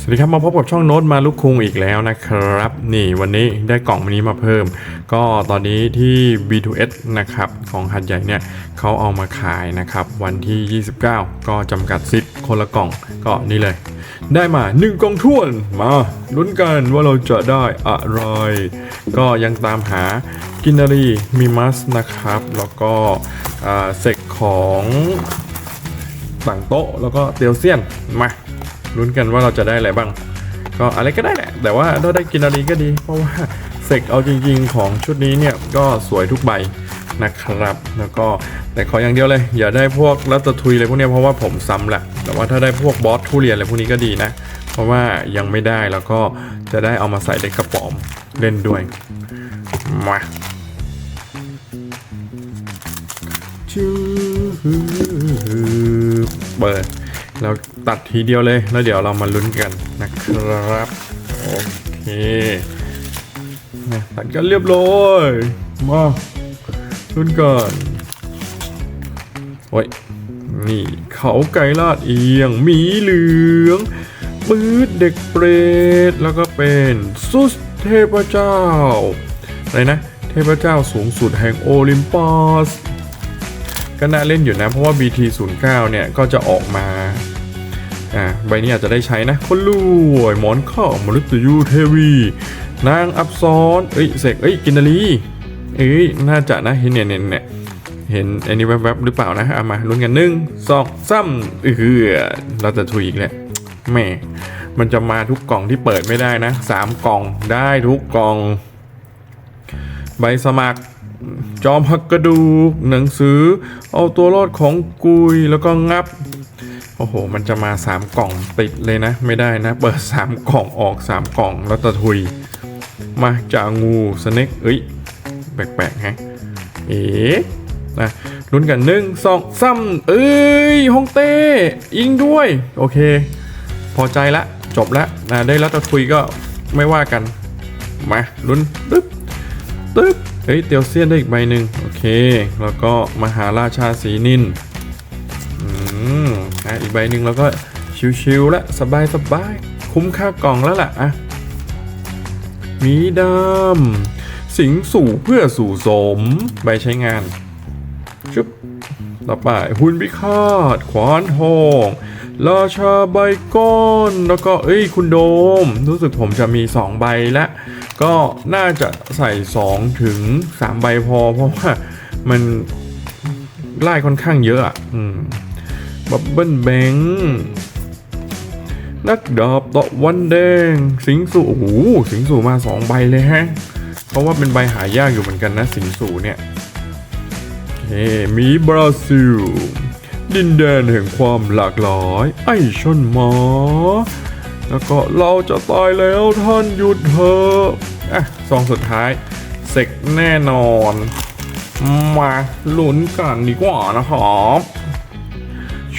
สวัสดีครับมาพบกับช่องโน้ตมาลูกคุงอีกแล้วนะครับ นี่วันนี้ได้กล่องมินี้มาเพิ่ม ก็ตอนนี้ที่ B2S นะครับของหัดใหญ่เนี่ยเขาเอามาขายนะครับ วันที่ 29 ก็จำกัดซิทธิ์คนละกล่องก็นี่เลย ได้มา 1กล่องท้วนมาลุ้นกันว่าเราจะได้อะไร ก็ยังตามหากินนารีมีมัสนะครับ แล้วก็เซกของต่างโต๊ะแล้วก็เตียวเซียนมา ลุ้นกันว่าเราจะได้อะไรบ้าง ก็อะไรก็ได้แหละ แต่ว่าถ้าได้กินนารีก็ดี เพราะว่าเซกเอาจริง ๆ ของชุดนี้เนี่ยก็สวยทุกใบนะครับ แล้วก็แต่ขออย่างเดียวเลย อย่าได้พวกลัตเตอร์ทุยอะไรพวกนี้เพราะว่าผมซ้ำแหละ แต่ว่าถ้าได้พวกบอสทุเรียนอะไรพวกนี้ก็ดีนะ เพราะว่ายังไม่ได้แล้วก็จะได้เอามาใส่ในกระป๋อมเล่นด้วย มาเปิด แล้วตัดทีเดียวเลยแล้วเดี๋ยวเรามาลุ้นกันนะครับโอเคนะตัดกันเรียบร้อยมาลุ้นกันโอ้ยนี่เขาไก่ลาดเอียงหมีเหลืองปืดเด็กเปรตแล้วก็เป็นซุสเทพเจ้าอะไรนะ เทพเจ้าสูงสุดแห่งโอลิมปัสก็น่าเล่นอยู่นะ เพราะว่า BT09 เนี่ย ก็จะออกมา อ่าใบนี้อาจจะได้ใช้นะคนรวยหมอนข้าวมฤตยูเทวี นางอับซ้อนเอ้ยเสกเอ้ยกินนารีเอ้ยน่าจะนะเห็นเนี่ยเนี่ยเห็นอันนี้แวบๆหรือเปล่านะเอามาลุ้นกันหนึ่งสองสามเออเราจะถุยอีกแหละแม่มันจะมาทุกกล่องที่เปิดไม่ได้นะสามกล่องได้ทุกกล่อง ใบสมัคร จอมหักกระดูกหนังสือ เอาตัวรอดของกุยแล้วก็งับ โอ้โห มันจะมา 3 กล่องติดเลยนะ ไม่ได้นะ เปิด 3 กล่องออก 3 กล่องแล้วตะทุย มาจางูสเน็กเอ้ย แปลกๆฮะ เอ๋นะลุ้นกันหนึ่งสองสามเอ้ยฮองเต้อิงด้วย โอเค พอใจละ จบละนะได้แล้วตะทุยก็ไม่ว่ากัน มาลุ้นตึ๊บตึ๊บเฮ้ยเตียวเซียนได้อีกใบหนึ่งโอเค แล้วก็มหาราชาสีนินอืม อะอีกใบหนึ่งแล้วก็ชิวๆแล้วสบายสบายๆคุ้มค่ากล่องแล้วล่ะอะมีดำสิงสู่เพื่อสู่สม ใบใช้งานชุบต่อไปหุ่นพิฆาตขวานทองราชาใบก้อนแล้วก็เอ้ยคุณโดม รู้สึกผมจะมี 2 ใบแล้วก็น่าจะใส่ 2 ถึง 3 ใบพอ เพราะว่ามันไล่ค่อนข้างเยอะอะอืม บับเบิ้ลแบงนักดาบตะวันแดง สิงสู่โอ้โหสิงสู่มาสองใบเลยฮะ เพราะว่าเป็นใบหายากอยู่เหมือนกันนะ สิงสู่เนี่ยเฮ้มีบราซิล ดินแดนแห่งความหลากหลาย ไอชนหมาแล้วก็เราจะตายแล้วท่านหยุดเถอะอะซองสุดท้ายเสกแน่นอน มาลุ้นกันดีกว่านะครับ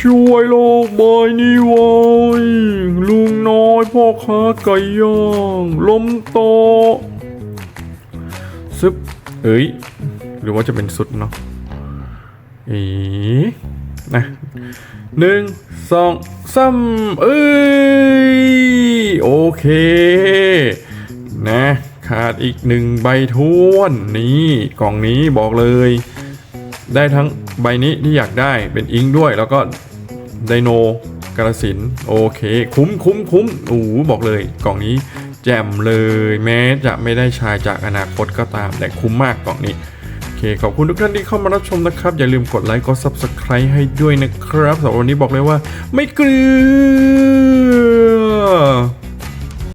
ช่วยโลกใบนี้ไว้ลุงน้อยพ่อค้าไก่ย่างล้มโตซึบเอ้ย หรือว่าจะเป็นสุดเนาะอ๋นะหนึ่งสองสามเอ้ย โอเค นะ ขาดอีกหนึ่งใบท้วนนี่กล่องนี้บอกเลย ได้ทั้งใบนี้ที่อยากได้เป็นอิงด้วยแล้วก็ ไดโนกระสินโอเค คุ้มคุ้มคุ้มโอ้โหบอกเลยกล่องนี้แจ่มเลยแม้จะไม่ได้ชายจากอนาคตก็ตาม แต่คุ้มมากกล่องนี้โอเค ขอบคุณทุกท่านที่เข้ามารับชมนะครับ อย่าลืมกดไลค์กด Subscribe ให้ด้วยนะครับสำหรับวันนี้บอกเลยว่า ไม่เกลือ